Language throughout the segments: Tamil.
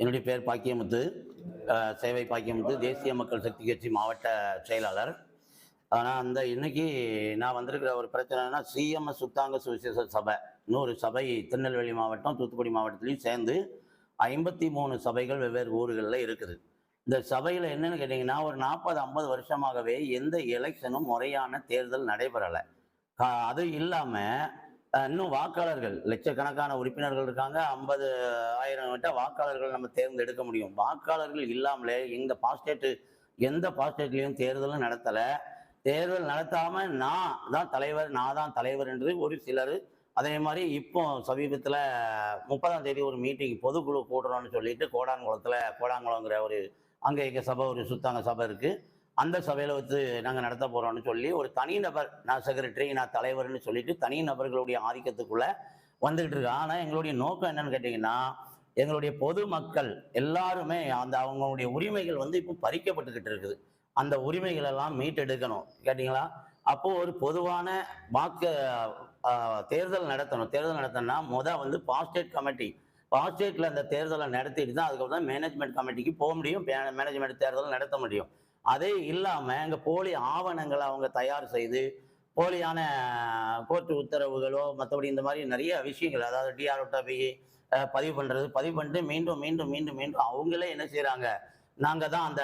என்னுடைய பேர் பாக்கியமுத்து சேவை பாக்கியமுத்து தேசிய மக்கள் சக்தி கட்சி மாவட்ட செயலாளர். ஆனால் அந்த இன்னைக்கு நான் வந்திருக்கிற ஒரு பிரச்சனைனா சிஎம்எஸ் சுத்தாங்க சுவிசேஷ சபை. இன்னொரு சபை திருநெல்வேலி மாவட்டம் தூத்துக்குடி மாவட்டத்திலையும் சேர்ந்து ஐம்பத்தி மூணு சபைகள் வெவ்வேறு ஊர்களில் இருக்குது. இந்த சபையில் என்னென்னு கேட்டிங்கன்னா ஒரு நாற்பது ஐம்பது வருஷமாகவே எந்த எலெக்ஷனும் முறையான தேர்தல் நடைபெறலை. அது இல்லாமல் இன்னும் வாக்காளர்கள் லட்சக்கணக்கான உறுப்பினர்கள் இருக்காங்க. ஐம்பது ஆயிரம் கிட்ட வாக்காளர்கள் நம்ம தேர்ந்தெடுக்க முடியும். வாக்காளர்கள் இல்லாமலே இந்த பாஸ்டேட்டு எந்த பாஸ்டேட்லையும் தேர்தலும் நடத்தலை. தேர்தல் நடத்தாமல் நான் தான் தலைவர் நான் தான் தலைவர் என்று ஒரு சிலர் அதே மாதிரி இப்போ சமீபத்தில் முப்பதாம் தேதி ஒரு மீட்டிங் பொதுக்குழு கூடுறோம்னு சொல்லிட்டு கோடாங்குளத்தில் கோடாங்குளங்கிற ஒரு அங்கே இங்கே சபை ஒரு சுத்தாங்க சபை இருக்குது அந்த சபையில் வச்சு நாங்கள் நடத்த போகிறோம்னு சொல்லி ஒரு தனிநபர் நான் செக்ரட்டரி நான் தலைவர்னு சொல்லிட்டு தனிநபர்களுடைய ஆதிக்கத்துக்குள்ளே வந்துகிட்டு இருக்கு ஆனால் எங்களுடைய நோக்கம் என்னன்னு கேட்டிங்கன்னா எங்களுடைய பொதுமக்கள் எல்லாருமே அந்த அவங்களுடைய உரிமைகள் வந்து இப்போ பறிக்கப்பட்டுக்கிட்டு இருக்குது. அந்த உரிமைகள் எல்லாம் மீட்டெடுக்கணும். கேட்டிங்களா? அப்போது ஒரு பொதுவான வாக்கு தேர்தல் நடத்தணும். தேர்தல் நடத்தணும்னா முத வந்து பாஸ்டேட் கமிட்டி பாஸ்டேட்டில் அந்த தேர்தலை நடத்திட்டு தான் அதுக்கப்புறம் தான் மேனேஜ்மெண்ட் கமிட்டிக்கு போக முடியும். மேனேஜ்மெண்ட் தேர்தல் நடத்த முடியும். அதே இல்லாமல் அங்கே போலி ஆவணங்களை அவங்க தயார் செய்து போலியான கோர்ட்டு உத்தரவுகளோ மற்றபடி இந்த மாதிரி நிறைய விஷயங்கள் அதாவது டிஆர்ஓட்ட போய் பதிவு பண்ணுறது பதிவு பண்ணிட்டு மீண்டும் மீண்டும் மீண்டும் மீண்டும் அவங்களே என்ன செய்கிறாங்க நாங்கள் தான் அந்த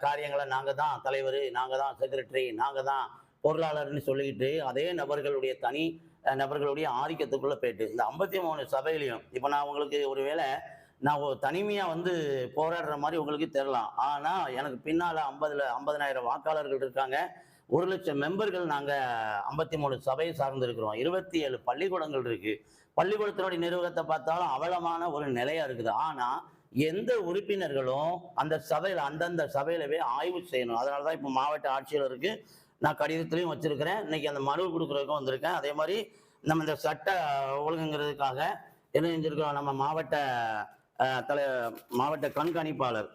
காரியங்களை நாங்கள் தான் தலைவர் நாங்கள் தான் செக்ரட்டரி நாங்கள் தான் பொருளாளர்னு சொல்லிக்கிட்டு அதே நபர்களுடைய தனி நபர்களுடைய ஆதிக்கத்துக்குள்ளே போயிட்டு இந்த ஐம்பத்தி மூணு சபையிலையும் இப்போ நான் உங்களுக்கு ஒருவேளை நான் ஒரு தனிமையாக வந்து போராடுற மாதிரி உங்களுக்கு தெரியலாம். ஆனால் எனக்கு பின்னால் ஐம்பதுல ஐம்பதனாயிரம் வாக்காளர்கள் இருக்காங்க. ஒரு லட்சம் மெம்பர்கள் நாங்கள் ஐம்பத்தி மூணு சபையை சார்ந்திருக்கிறோம். இருபத்தி ஏழு பள்ளிக்கூடங்கள் இருக்கு. பள்ளிக்கூடத்தினுடைய நிர்வாகத்தை பார்த்தாலும் அவலமான ஒரு நிலையா இருக்குது. ஆனால் எந்த உறுப்பினர்களும் அந்த சபையில் அந்தந்த சபையிலவே ஆய்வு செய்யணும். அதனால தான் இப்போ மாவட்ட ஆட்சியருக்கு நான் கடிதத்திலையும் வச்சிருக்கிறேன். இன்னைக்கு அந்த மனு கொடுக்குறதுக்கும் வந்திருக்கேன். அதே மாதிரி நம்ம இந்த சட்ட ஒழுங்குங்கிறதுக்காக என்ன செஞ்சிருக்கிறோம்? நம்ம மாவட்ட தலை மாவட்ட கண்காணிப்பாளர்.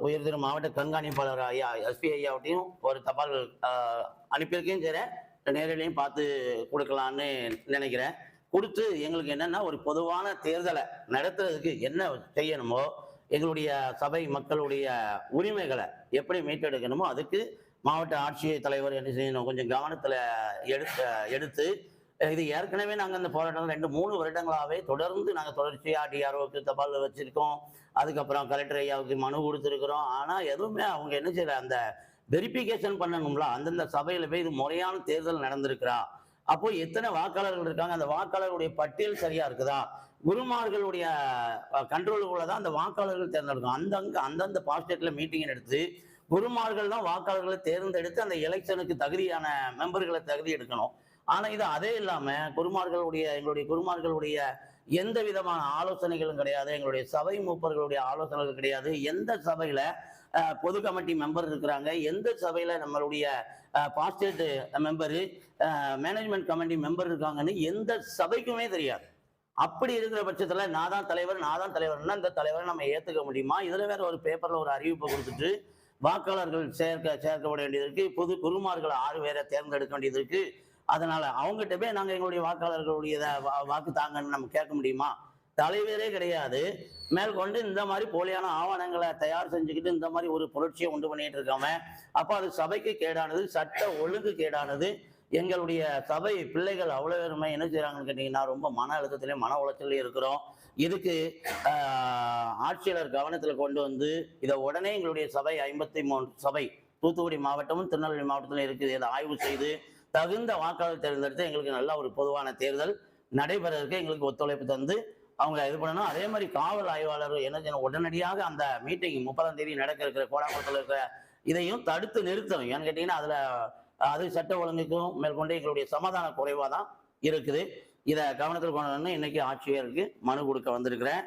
உயர்திரு மாவட்ட கண்காணிப்பாளர் ஐயா எஸ்பி ஐயாவட்டையும் ஒரு தபால் அஹ், அனுப்பியிருக்கையும் சரி நேரிலையும் பார்த்து கொடுக்கலான்னு நினைக்கிறேன். கொடுத்து எங்களுக்கு என்னென்னா ஒரு பொதுவான தேர்தலை நடத்துறதுக்கு என்ன செய்யணுமோ எங்களுடைய சபை மக்களுடைய உரிமைகளை எப்படி மீட்டெடுக்கணுமோ அதுக்கு மாவட்ட ஆட்சியர் தலைவர் என்ன செய்யணும் கொஞ்சம் கவனத்தில் எடுத்து எடுத்து இது ஏற்கனவே நாங்கள் இந்த போராட்டம் ரெண்டு மூணு வருடங்களாகவே தொடர்ந்து நாங்கள் தொடர்ச்சியாக டிஆர்ஓக்கு தபால் வச்சுருக்கோம். அதுக்கப்புறம் கலெக்டர் ஐயாவுக்கு மனு கொடுத்துருக்குறோம். ஆனால் எதுவுமே அவங்க என்ன செய்யற அந்த வெரிஃபிகேஷன் பண்ணணும்ல அந்தந்த சபையில் போய் இது முறையான தேர்தல் நடந்திருக்கிறா. அப்போ எத்தனை வாக்காளர்கள் இருக்காங்க? அந்த வாக்காளர்களுடைய பட்டியல் சரியா இருக்குதா? குருமார்களுடைய கண்ட்ரோலுக்குள்ள தான் அந்த வாக்காளர்கள் தேர்ந்தெடுக்கும் அந்தங்க அந்தந்த பாஸ்டேட்ல மீட்டிங் எடுத்து குருமார்கள் தான் வாக்காளர்களை தேர்ந்தெடுத்து அந்த எலெக்ஷனுக்கு தகுதியான மெம்பர்களை தகுதி எடுக்கணும். ஆனா இது அதே இல்லாம குருமார்களுடைய எங்களுடைய குருமார்களுடைய எந்த விதமான ஆலோசனைகளும் கிடையாது. எங்களுடைய சபை மூப்பர்களுடைய ஆலோசனைகள் கிடையாது. எந்த சபையில பொது கமிட்டி மெம்பர் இருக்கிறாங்க எந்த சபையில நம்மளுடைய pastorate member management committee member இருக்காங்கன்னு எந்த சபைக்குமே தெரியாது. அப்படி இருக்கிற பட்சத்துல நான் தான் தலைவர் நான் தான் தலைவர்னா இந்த தலைவரை நம்ம ஏத்துக்க முடியுமா? இதுல வேற ஒரு பேப்பர்ல ஒரு அறிவிப்பை கொடுத்துட்டு வாக்காளர்கள் சேர்க்க சேர்க்கப்பட வேண்டியது இருக்கு. பொது குருமார்கள் ஆறு பேரை தேர்ந்தெடுக்க வேண்டியது இருக்குது அதனால அவங்ககிட்ட போய் நாங்கள் எங்களுடைய வாக்காளர்களுடைய வாக்கு தாங்கன்னு நம்ம கேட்க முடியுமா? தலைவரே கிடையாது. மேற்கொண்டு இந்த மாதிரி போலியான ஆவணங்களை தயார் செஞ்சுக்கிட்டு இந்த மாதிரி ஒரு புரட்சியை உண்டு பண்ணிட்டு இருக்காம அப்ப அது சபைக்கு கேடானது சட்ட ஒழுங்கு கேடானது. எங்களுடைய சபை பிள்ளைகள் அவ்வளோ பேருமே என்ன செய்றாங்கன்னு கேட்டீங்கன்னா ரொம்ப மன அழுத்தத்திலையும் மன உளைச்சலையும் இருக்கிறோம். இதுக்கு ஆட்சியாளர் கவனத்தில் கொண்டு வந்து இதை உடனே எங்களுடைய சபை ஐம்பத்தி மூணு சபை தூத்துக்குடி மாவட்டமும் திருநெல்வேலி மாவட்டத்திலும் இருக்குது. இதை ஆய்வு செய்து தகுந்த வாக்காளர் தேர்ந்தெடுத்து எங்களுக்கு நல்ல ஒரு பொதுவான தேர்தல் நடைபெறதுக்கு எங்களுக்கு ஒத்துழைப்பு தந்து அவங்க இது பண்ணணும். அதே மாதிரி காவல் ஆய்வாளர் என்ன உடனடியாக அந்த மீட்டிங் முப்பதாம் தேதி நடக்க இருக்கிற கோடாங்குளத்தில் இருக்கிற இதையும் தடுத்து நிறுத்தணும். ஏன்னு கேட்டீங்கன்னா அதுல அது சட்ட ஒழுங்குக்கும் மேற்கொண்டு எங்களுடைய சமாதான குறைவாக தான் இருக்குது. இதை கவனத்தில் கொண்டு இன்னைக்கு ஆட்சியருக்கு மனு கொடுக்க வந்திருக்கிறேன்.